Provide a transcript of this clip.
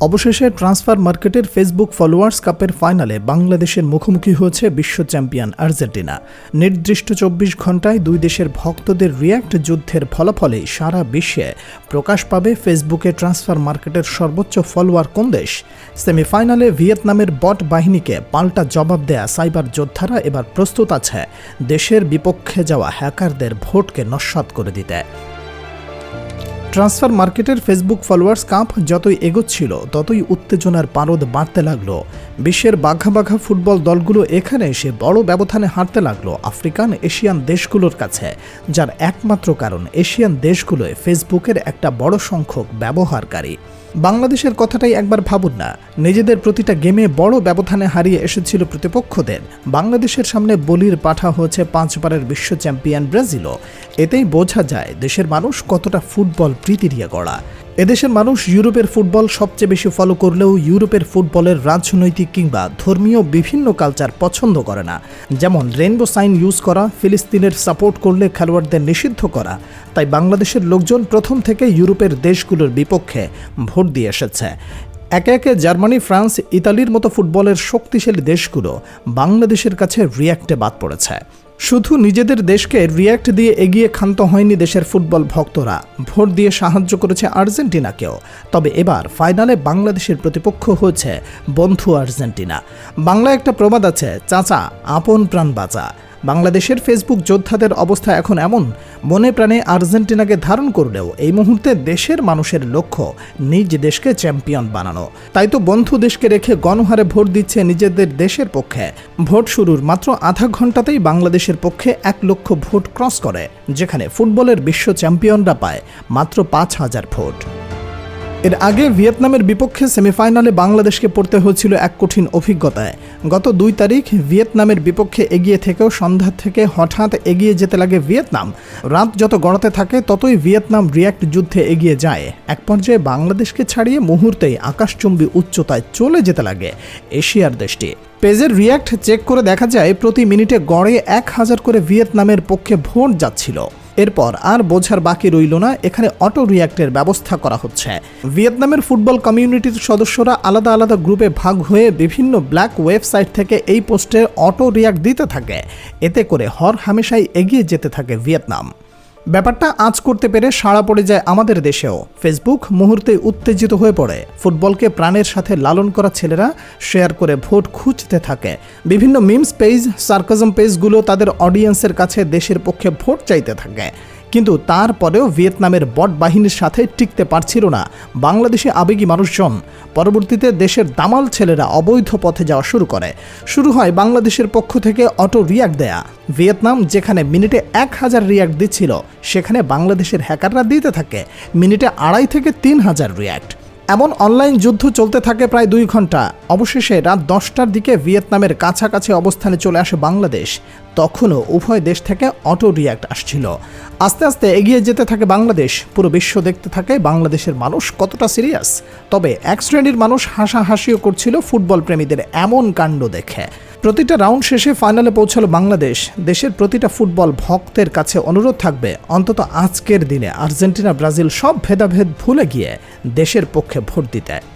অবশেষে ট্রান্সফার মার্কেটের Facebook followers কাপের ফাইনালে বাংলাদেশের মুখোমুখি হয়েছে বিশ্ব চ্যাম্পিয়ন আর্জেন্টিনা। নির্দিষ্ট চব্বিশ ঘন্টায় দুই দেশের ভক্তদের রিয়্যাক্ট যুদ্ধের ফলাফলে সারা বিশ্বে প্রকাশ পাবে ফেসবুকে ট্রান্সফার মার্কেটের সর্বোচ্চ ফলোয়ার কোন দেশ? সেমিফাইনালে ভিয়েতনামের বট বাহিনীকে পাল্টা জবাব দেয়া সাইবার যোদ্ধারা এবার প্রস্তুত আছে দেশের বিপক্ষে যাওয়া হ্যাকারদের ভোটকে নস্বাত করে দিতে। ট্রান্সফার মার্কেটের ফেসবুক ফলোয়ার্স কাপ যতই এগোচ্ছিল, ততই উত্তেজনার পারদ বাড়তে লাগল। বিশ্বের বাঘা বাঘা ফুটবল দলগুলো এখানে এসে বড় ব্যবধানে হারতে লাগল আফ্রিকান এশিয়ান দেশগুলোর কাছে, যার একমাত্র কারণ এশিয়ান দেশগুলোয় ফেসবুকের একটা বড় সংখ্যক ব্যবহারকারী। বাংলাদেশের কথাটাই একবার ভাবুন না। নিজেদের প্রতিটা গেমে বড় ব্যবধানে হারিয়ে এসেছিল প্রতিপক্ষদের। বাংলাদেশের সামনে বলির পাঠা হয়েছে পাঁচবারের বিশ্ব চ্যাম্পিয়ন ব্রাজিলও। এতেই বোঝা যায় দেশের মানুষ কতটা ফুটবল প্রীতি দিয়ে গড়া। এদেশের মানুষ ইউরোপের ফুটবল সবচেয়ে বেশি ফলো করলেও ইউরোপের ফুটবলের রাজনৈতিক কিংবা ধর্মীয় বিভিন্ন কালচার পছন্দ করে না। যেমন রেনবো সাইন ইউজ করা, ফিলিস্তিনের সাপোর্ট করলে খেলোয়াড়দের নিষিদ্ধ করা। তাই বাংলাদেশের লোকজন প্রথম থেকে ইউরোপের দেশগুলোর বিপক্ষে ভোট দিয়ে এসেছে। একে একে জার্মানি, ফ্রান্স, ইতালির মতো ফুটবলের শক্তিশালী দেশগুলো বাংলাদেশের কাছে রিয়্যাক্টে বাদ পড়েছে। শুধু নিজেদের দেশকে রিয়্যাক্ট দিয়ে এগিয়ে ক্ষান্ত হয়নি দেশের ফুটবল ভক্তরা। ভোট দিয়ে সাহায্য করেছে আর্জেন্টিনাকেও। তবে এবার ফাইনালে বাংলাদেশের প্রতিপক্ষ হয়েছে বন্ধু আর্জেন্টিনা। বাংলা একটা প্রবাদ আছে, চাচা, আপন প্রাণ বাঁচা। বাংলাদেশের ফেসবুক যোদ্ধাদের অবস্থা এখন এমন, মনে প্রাণে আর্জেন্টিনাকে ধারণ করলেও এই মুহূর্তে দেশের মানুষের লক্ষ্য নিজ দেশকে চ্যাম্পিয়ন বানানো। তাই তো বন্ধু দেশকে রেখে গণহারে ভোট দিচ্ছে নিজেদের দেশের পক্ষে। ভোট শুরুর মাত্র আধা ঘন্টাতেই বাংলাদেশের পক্ষে এক লক্ষ ভোট ক্রস করে, যেখানে ফুটবলের বিশ্ব চ্যাম্পিয়নরা পায় মাত্র পাঁচ হাজার ভোট। এর আগে ভিয়েতনামের বিপক্ষে সেমিফাইনালে বাংলাদেশকে পড়তে হয়েছিল এক কঠিন অভিজ্ঞতায়। গত দুই তারিখ ভিয়েতনামের বিপক্ষে এগিয়ে থেকেও সন্ধ্যা থেকে হঠাৎ এগিয়ে যেতে লাগে ভিয়েতনাম। রাত যত গড়াতে থাকে, ততই ভিয়েতনাম রিয়াক্ট যুদ্ধে এগিয়ে যায়। এক পর্যায়ে বাংলাদেশকে ছাড়িয়ে মুহূর্তেই আকাশচুম্বী উচ্চতায় চলে যেতে লাগে এশিয়ার দেশটি। পেজের রিয়াক্ট চেক করে দেখা যায়, প্রতি মিনিটে গড়ে এক হাজার করে ভিয়েতনামের পক্ষে ভোট যাচ্ছিল। এরপর আর বোঝার বাকি রইল না, এখানে অটো রিয়াক্টের ব্যবস্থা করা হচ্ছে। ভিয়েতনামের ফুটবল কমিউনিটির সদস্যরা আলাদা আলাদা গ্রুপে ভাগ হয়ে বিভিন্ন ব্ল্যাক ওয়েবসাইট থেকে এই পোস্টে অটো রিয়াক্ট দিতে থাকে। এতে করে হর হামেশাই এগিয়ে যেতে থাকে ভিয়েতনাম। ব্যাপারটা আজ করতে পেরে সাড়া পড়ে যায় আমাদের দেশেও। ফেসবুক মুহূর্তে উত্তেজিত হয়ে পড়ে। ফুটবলকে প্রাণের সাথে লালন করা ছেলেরা শেয়ার করে ভোট খুঁজতে থাকে। বিভিন্ন মিমস পেজ, সার্কাজম পেজগুলো তাদের অডিয়েন্সের কাছে দেশের পক্ষে ভোট চাইতে থাকে। কিন্তু তারপরেও ভিয়েতনামের বট বাহিনীর সাথে টিকতে পারছিল না। বাংলাদেশে আবেগী মানুষজন। পরবর্তীতে দেশের দামাল ছেলেরা অবৈধ পথে যাওয়া শুরু করে। শুরু হয় বাংলাদেশের পক্ষ থেকে অটো রিয়াক্ট দেয়া। ভিয়েতনাম, যেখানে মিনিটে এক হাজার রিয়াক্ট দিচ্ছিল, সেখানে বাংলাদেশের হ্যাকাররা দিতে থাকে। মিনিটে আড়াই থেকে তিন হাজার রিয়াক্ট এমন অনলাইন যুদ্ধ চলতে থাকে প্রায় দুই ঘণ্টা। অবশেষে রাত দশটার দিকে ভিয়েতনামের কাছাকাছি অবস্থানে চলে আসে বাংলাদেশ। তখনও উভয় দেশ থেকে অটো রিয়াক্ট আসছিল। আস্তে আস্তে এগিয়ে যেতে থাকে বাংলাদেশ। পুরো বিশ্ব দেখতে থাকে বাংলাদেশের মানুষ কতটা সিরিয়াস। তবে এক শ্রেণির মানুষ হাসাহাসিও করছিল ফুটবল প্রেমীদের এমন কাণ্ড দেখে। প্রতিটা রাউন্ড শেষে ফাইনালে পৌঁছালো বাংলাদেশ। দেশের প্রতিটা ফুটবল ভক্তের কাছে অনুরোধ থাকবে, অন্তত আজকের দিনে আর্জেন্টিনা, ব্রাজিল সব ভেদাভেদ ভুলে গিয়ে দেশের পক্ষে ভোট দিতে।